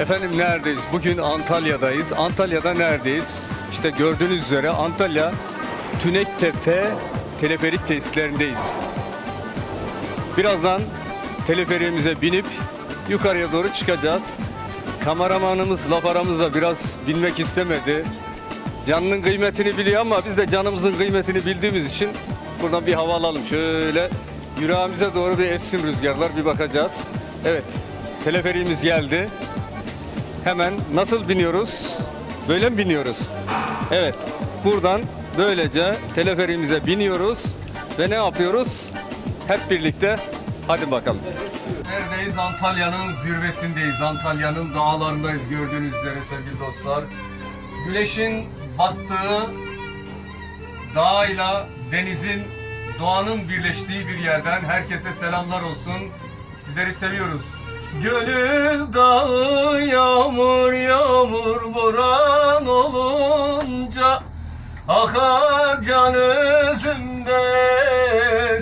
Efendim neredeyiz? Bugün Antalya'dayız. Antalya'da neredeyiz? İşte gördüğünüz üzere Antalya Tünektepe teleferik tesislerindeyiz. Birazdan teleferiğimize binip yukarıya doğru çıkacağız. Kameramanımız laf aramızda biraz bilmek istemedi. Canının kıymetini biliyor ama biz de canımızın kıymetini bildiğimiz için buradan bir hava alalım. Şöyle yüreğimize doğru bir essin rüzgarlar bir bakacağız. Evet teleferiğimiz geldi. Hemen nasıl biniyoruz? Böyle mi biniyoruz? Evet. Buradan böylece teleferiğimize biniyoruz ve ne yapıyoruz? Hep birlikte hadi bakalım. Neredeyiz? Antalya'nın zirvesindeyiz. Antalya'nın dağlarındayız gördüğünüz üzere sevgili dostlar. Güneşin battığı dağıyla denizin, doğanın birleştiği bir yerden herkese selamlar olsun. Sizleri seviyoruz. Gönül dağı yağmur yağmur boran olunca Akar can özümde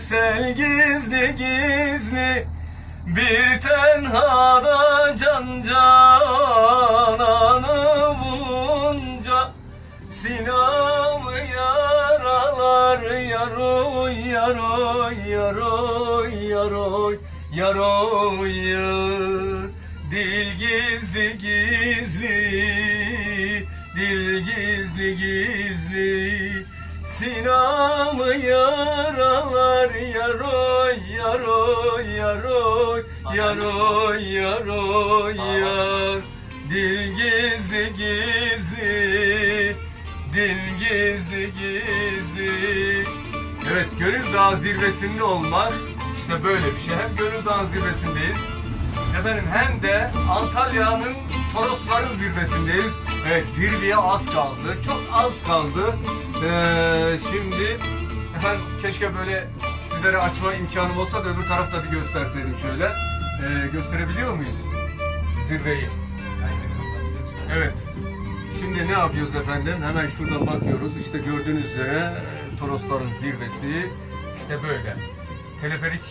sel gizli gizli. Bir tenhada can cananı bulunca Sinamı yaralar yaroy yaroy yaroy yaroy yar Dil gizli gizli Dil gizli gizli. Sinamı yaralar yaroy yaroy yaroy yaroy yaroy yar Dil gizli gizli Dil gizli gizli. Evet Gönül Dağı zirvesinde olmak işte böyle bir şey. Hem Gönül Dağı zirvesindeyiz Efendim hem de Antalya'nın Torosların zirvesindeyiz. Evet zirveye az kaldı. Çok az kaldı. Ee, şimdi efendim keşke böyle sizlere açma imkanım olsa da öbür tarafta bir gösterseydim şöyle. Ee, gösterebiliyor muyuz zirveyi? Evet. Şimdi ne yapıyoruz efendim? Hemen şuradan bakıyoruz. İşte gördüğünüz üzere Torosların zirvesi işte böyle. Teleferik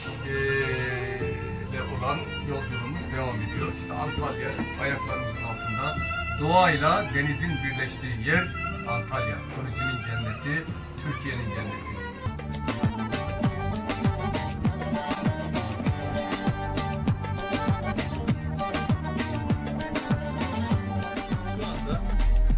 ile olan yolculuğumuz devam ediyor. İşte Antalya ayaklarımızın altında. Doğayla denizin birleştiği yer Antalya. Turizmin cenneti, Türkiye'nin cenneti.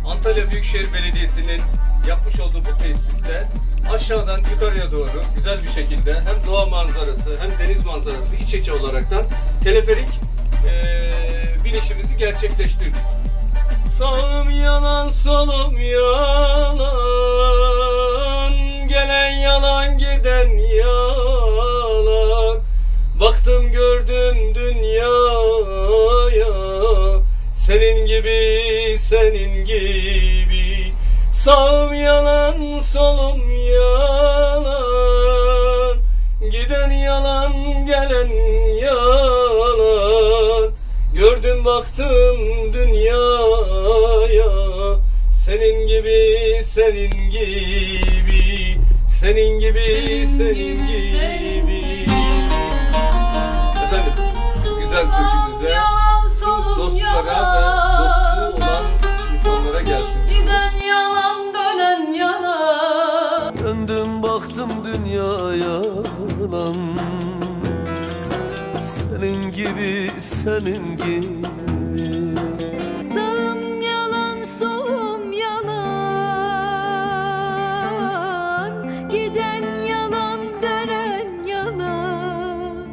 Antalya Büyükşehir Belediyesi'nin yapmış olduğu bu tesiste aşağıdan yukarıya doğru güzel bir şekilde hem doğa manzarası hem deniz manzarası iç içe olaraktan teleferik eee, binişimizi gerçekleştirdik. Sağım yalan solum yalan Gelen yalan giden yalan Baktım gördüm dünyaya Senin gibi senin gibi Sağım yalan solum yalan Giden yalan gelen yalan. Gördüm baktım dünyaya Senin gibi senin gibi Senin gibi senin gibi Efendim güzel türkümüzde dostlara ve Baktım dünyaya yalan. Senin gibi senin gibi. Sağım yalan solum yalan. Giden yalan dönen yalan.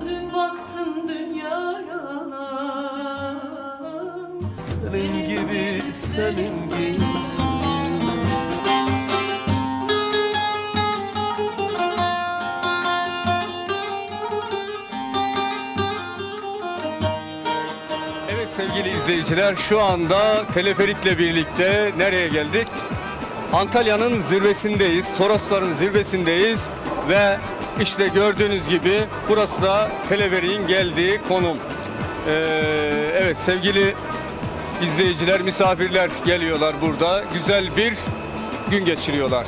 Dün baktım dünya yalan. Senin gibi senin gibi sevgili izleyiciler şu anda teleferikle birlikte nereye geldik? Antalya'nın zirvesindeyiz. Torosların zirvesindeyiz ve işte gördüğünüz gibi burası da teleferiğin geldiği konum. Ee, evet sevgili izleyiciler, misafirler geliyorlar burada. Güzel bir gün geçiriyorlar.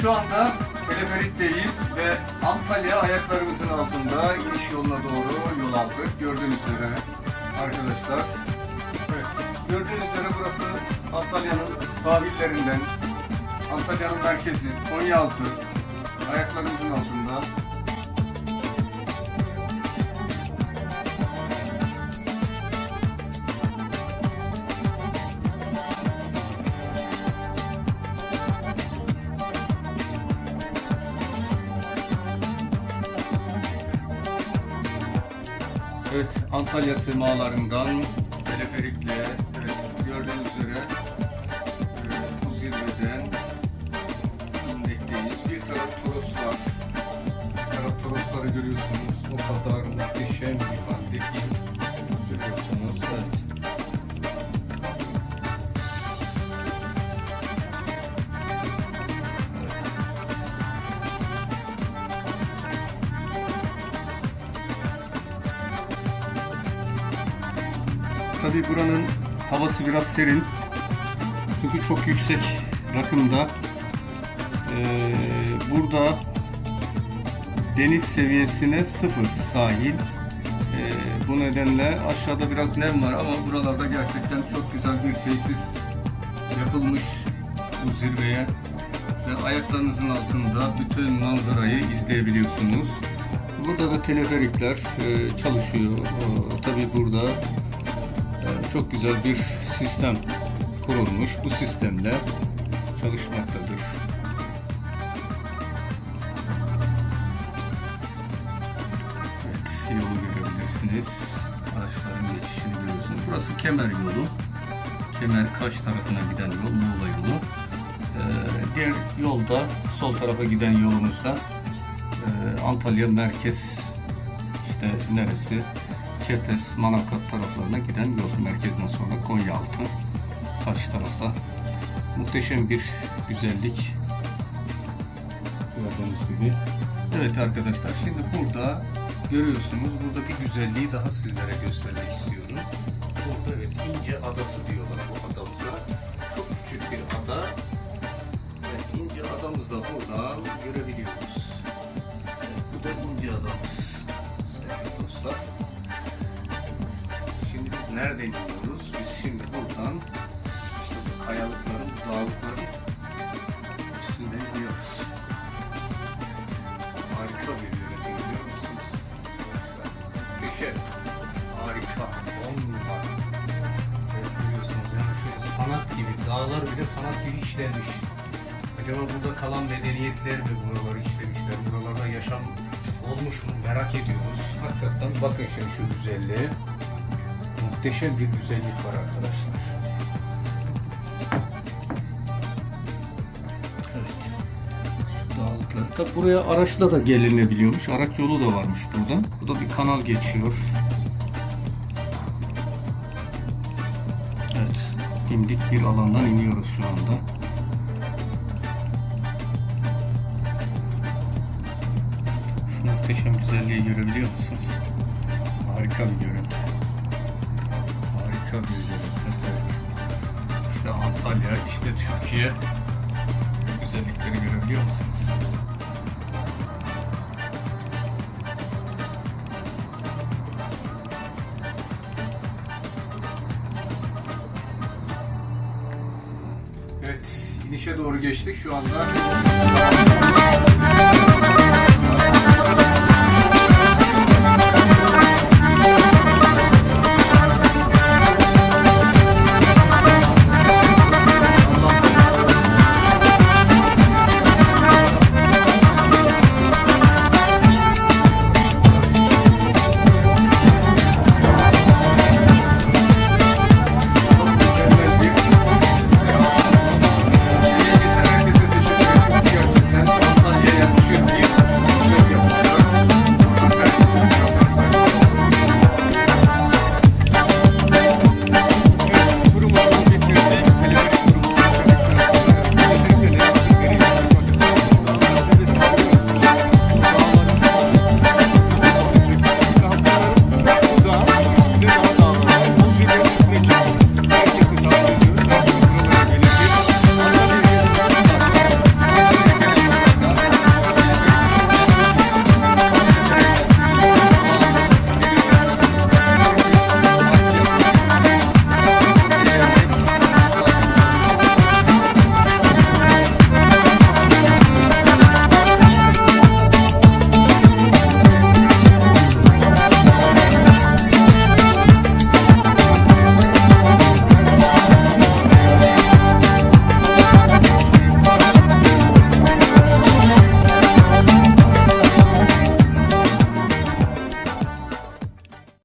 Şu anda teleferikteyiz ve Antalya ayaklarımızın altında iniş yoluna doğru yol aldık. Gördüğünüz üzere arkadaşlar. Evet gördüğünüz üzere burası Antalya'nın sahillerinden Antalya'nın merkezi Konyaaltı ayaklarımızın altında. Antalya semalarından teleferikle evet, gördüğünüz üzere e, bu zirveden indekteyiz. Bir taraf Toroslar, bir taraf Torosları görüyorsunuz. O kadar muhteşem bir halde görüyorsunuz. Tabii buranın havası biraz serin. Çünkü çok yüksek rakımda. Ee, burada deniz seviyesine sıfır sahil. Ee, bu nedenle aşağıda biraz nem var ama buralarda gerçekten çok güzel bir tesis yapılmış bu zirveye. Ve ayaklarınızın altında bütün manzarayı izleyebiliyorsunuz. Burada da teleferikler e, çalışıyor. Tabii burada çok güzel bir sistem kurulmuş. Bu sistemle çalışmaktadır. Evet, yolu görebilirsiniz. Araçların geçişini görüyorsunuz. Burası Kemer yolu. Kemer Kaş tarafına giden yol, Muğla yolu. Ee, diğer yolda, sol tarafa giden yolumuzda e, Antalya merkez işte neresi? Kepez, Manavgat taraflarına giden yol. Merkezden sonra Konyaaltı. Karşı tarafta muhteşem bir güzellik. Gördüğünüz gibi. Evet arkadaşlar şimdi burada görüyorsunuz burada bir güzelliği daha sizlere göstermek istiyorum. Burada evet İnce Adası diyorlar bu adamıza. Çok küçük bir ada. Evet, İnce adamız da buradan görebiliyoruz. Evet, bu da İnce adamız. Sevgili dostlar. Nereden iniyoruz? Biz şimdi buradan işte bu kayalıkların, dağlıkların üstünden iniyoruz. Harika bir yönetim biliyor musunuz? Muhteşem. Harika. On numara. Evet, biliyorsunuz yani şöyle sanat gibi, dağlar bile sanat gibi işlenmiş. Acaba burada kalan medeniyetler mi buraları işlemişler? Buralarda yaşam olmuş mu merak ediyoruz. Hakikaten bakın şimdi şu güzelliğe. Muhteşem bir güzellik var arkadaşlar. Evet. Şu dağlıklar. Tabi buraya araçla da gelinebiliyormuş. Araç yolu da varmış burada. Burada bir kanal geçiyor. Evet. Dimdik bir alandan iniyoruz şu anda. Muhteşem güzelliği görebiliyor musunuz? Harika bir görüntü. Harika bir. Evet. İşte Antalya, işte Türkiye. Şu güzellikleri görebiliyor musunuz? Evet, inişe doğru geçtik şu anda.